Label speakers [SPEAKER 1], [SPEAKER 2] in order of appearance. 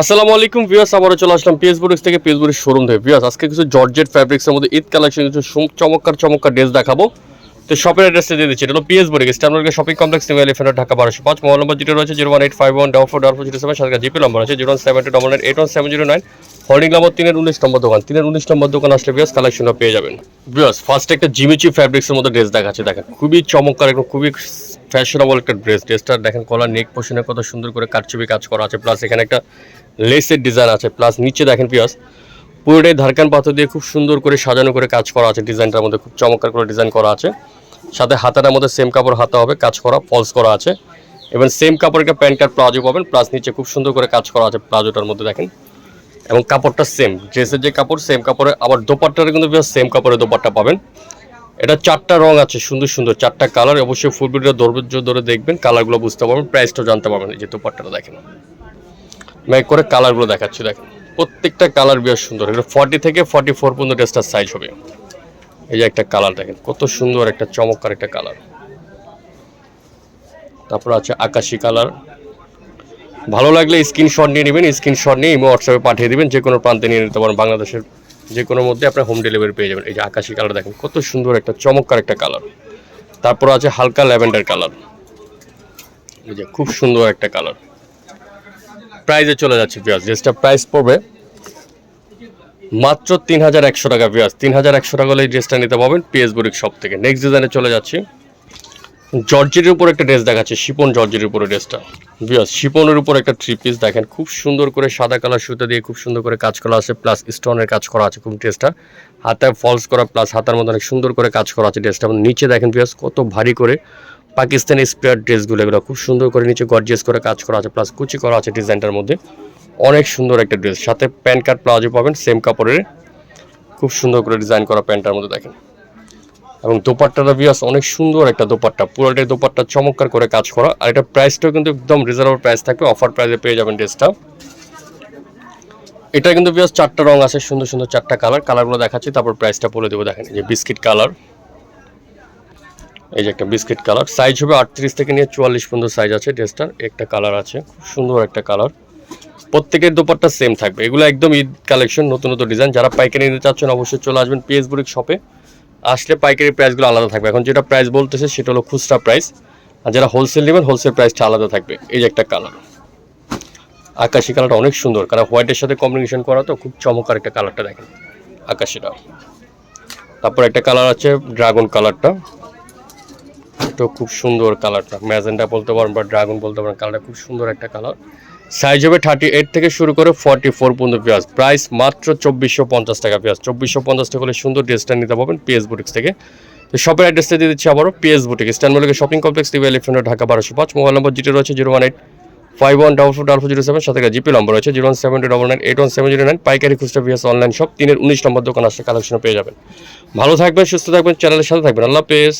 [SPEAKER 1] আসসালামু আলাইকুম ভিউয়ার্স, আবারও চলে আসলাম পিএস বুটিক্স থেকে পিএস বুটিক্স শোরুম থেকে। ভিউয়ার্স, আজকে কিছু জর্জেট ফ্যাব্রিক্সের মধ্যে ঈদ কালেকশন কিছু চমৎকার চমৎকার ড্রেস দেখাবো। তো শপের অ্যাড্রেসটা দিয়ে দিচ্ছি, এটা হলো PS boutiques standard shopping complex new elephant Dhaka, বারোশো পাঁচ। মোবাইল নম্বর যেটা রয়েছে, zero one eight five one double four double four zero seven GP number আছে, zero one seven two double nine eight one seven zero nine holding number তিনের উনিশ নম্বর দোকান, তিনের উনিশ নম্বর দোকান আসলে ভিউয়ার্স কালেকশনটা পেয়ে যাবেন। ভিউয়ার্স ফার্স্ট একটা জিমিচি ফ্যাব্রিক্সের মধ্যে ড্রেস দেখাচ্ছে, দেখেন, খুবই চমৎকার এবং খুবই ফ্যাশনেবল একটা ড্রেস ড্রেসটা দেখেন কলার নেক পোশনে কত সুন্দর করে কারচুপি কাজ করা আছে প্লাস এখানে একটা লেসের ডিজাইন আছে প্লাস নিচে দেখেন পিয়াস পুরোটাই ধারকান পাথর দিয়ে খুব সুন্দর করে সাজানো করে কাজ করা আছে ডিজাইনটার মধ্যে খুব চমৎকার করে ডিজাইন করা আছে। সাথে হাতাটার মধ্যে সেম কাপড় হাতা হবে, কাজ করা ফলস করা আছে। এবং সেম কাপড়ের একটা প্যান্ট কার্ড প্লাজো পাবেন প্লাস নিচে খুব সুন্দর করে কাজ করা আছে প্লাজোটার মধ্যে দেখেন। এবং কাপড়টা সেম ড্রেসের যে কাপড় সেম কাপড়ে, আবার দোপাট্টার কিন্তু সেম কাপড়ের দোপাট্টা পাবেন। এটা চারটা রং আছে, সুন্দর সুন্দর, চারটা কালার অবশ্যই ফুল ভিডিও ধৈর্য ধরে দেখবেন কালারগুলো বুঝতে পারবেন প্রাইসটাও জানতে পারবেন যে দোপাট্টাটা দেখেন। মেক করে কালারগুলো দেখাচ্ছি, দেখেন, প্রত্যেকটা কালার বেশ সুন্দর, এটা ফর্টি থেকে ফর্টি ফোর পর্যন্ত ড্রেসটার সাইজ হবে। এই যে একটা কালার দেখেন, কত সুন্দর একটা চমৎকার একটা কালার তারপর আছে আকাশি কালার ভালো লাগলে স্ক্রিনশট নিয়ে নেবেন স্ক্রিনশট নিয়ে ইমো হোয়াটসঅ্যাপে পাঠিয়ে দেবেন যে কোনো প্রান্তে নিয়ে নিতে পারেন, বাংলাদেশের যে কোনো মধ্যে আপনার হোম ডেলিভারি পেয়ে যাবেন। এই যে আকাশি কালার দেখেন, কত সুন্দর একটা চমৎকার একটা কালার তারপর আছে হালকা ল্যাভেন্ডার কালার এই যে খুব সুন্দর একটা কালার প্রাইজে চলে যাচ্ছে বিয়াস ড্রেসটা প্রাইস পড়বে মাত্র তিন হাজার একশো টাকা বিয়াস তিন হাজার একশো টাকা হলে এই ড্রেসটা নিতে পারবেন পিএস বুরিক শপ থেকে। নেক্সট ডিজাইনে চলে যাচ্ছি। জর্জের উপর একটা ড্রেস দেখাচ্ছে, শিপন জর্জের উপরে ড্রেসটা বিয়াস শিপনের উপর একটা থ্রি পিস দেখেন, খুব সুন্দর করে সাদা কালার সুতা দিয়ে খুব সুন্দর করে কাজ করা আছে প্লাস স্টোনের কাজ করা আছে খুব ড্রেসটা হাতায় ফলস করা প্লাস হাতার মধ্যে অনেক সুন্দর করে কাজ করা আছে ড্রেসটা নিচে দেখেন বিয়াস কত ভারী করে পাকিস্তানি স্পেয়ার ড্রেসগুলো এগুলো খুব সুন্দর করে নিচে গর্জিয়াস করে কাজ করা আছে প্লাস কুচি করা আছে ডিজাইনটার মধ্যে। অনেক সুন্দর একটা ড্রেস সাথে প্যান্ট কার্ড প্লাজো পাবেন সেম কাপড়ের। খুব সুন্দর করে ডিজাইন করা প্যান্টটার মধ্যে দেখেন। এবং দোপাট্টাটা বিয়াস অনেক সুন্দর একটা দোপাট্টা। পুরোটাই দোপাট্টা চমৎকার করে কাজ করা। আর এটা প্রাইসটাও কিন্তু একদম রিজনেবল প্রাইস থাকবে। অফার প্রাইসে পেয়ে যাবেন ড্রেসটা এটা কিন্তু বিয়াস চারটা রং আছে, সুন্দর সুন্দর চারটা কালার কালারগুলো দেখাচ্ছি, তারপর প্রাইসটা বলে দেবো, দেখেন। যে বিস্কিট কালার এই যে একটা বিস্কিট কালার সাইজ হবে আটত্রিশ থেকে নিয়ে চুয়াল্লিশ পর্যন্ত সাইজ আছে ড্রেসটার একটা কালার আছে, খুব সুন্দর একটা কালার প্রত্যেকের দোপাট্টা সেম থাকবে। এগুলো একদম ঈদ কালেকশন নতুন নতুন ডিজাইন যারা পাইকারি নিতে চাচ্ছেন, অবশ্যই চলে আসবেন পিএস বুরিক শপে আসলে পাইকারি প্রাইসগুলো আলাদা থাকবে। এখন যেটা প্রাইস বলতেছে সেটা হলো খুচরা প্রাইস আর যারা হোলসেল নেবেন হোলসেল প্রাইসটা আলাদা থাকবে। এই যে একটা কালার আকাশি কালারটা অনেক সুন্দর। কারণ হোয়াইটের সাথে কম্বিনেশন করা তো খুব চমৎকার একটা কালারটা দেখেন আকাশিটা তারপর একটা কালার আছে ড্রাগন কালারটা এটা খুব সুন্দর কালারটা ম্যাজেন্ডা বলতে পারেন বা ড্রাগন বলতে পারেন কালারটা খুব সুন্দর একটা কালার সাইজ হবে থার্টি এইট থেকে শুরু করে ফর্টি ফোর পর্যন্ত পেঁয়াজ প্রাইস মাত্র চব্বিশশো পঞ্চাশ টাকা পেঁয়াজ চব্বিশশো পঞ্চাশ টাকা হলে সুন্দর ড্রেসটা নিতে পারবেন পিএস বুটিক্স থেকে। তো শপের অ্যাড্রেসটা দিয়ে দিচ্ছি আবারও PS boutique স্ট্যান্ডমলিকে shopping complex TV elephant Dhaka বারোশো পাঁচ। মোবাইল নম্বর যেটা রয়েছে zero one eight five one double four double four zero seven. সাথে জিপি নম্বর রয়েছে zero one seven two double nine eight one seven zero nine. পাইকারি খুচরা PS online shop তিনের উনিশ নম্বর দোকান আসলে কালেকশন পেয়ে যাবেন। ভালো থাকবেন, সুস্থ থাকবেন চ্যানেলের সাথে থাকবেন। আল্লাহ পেস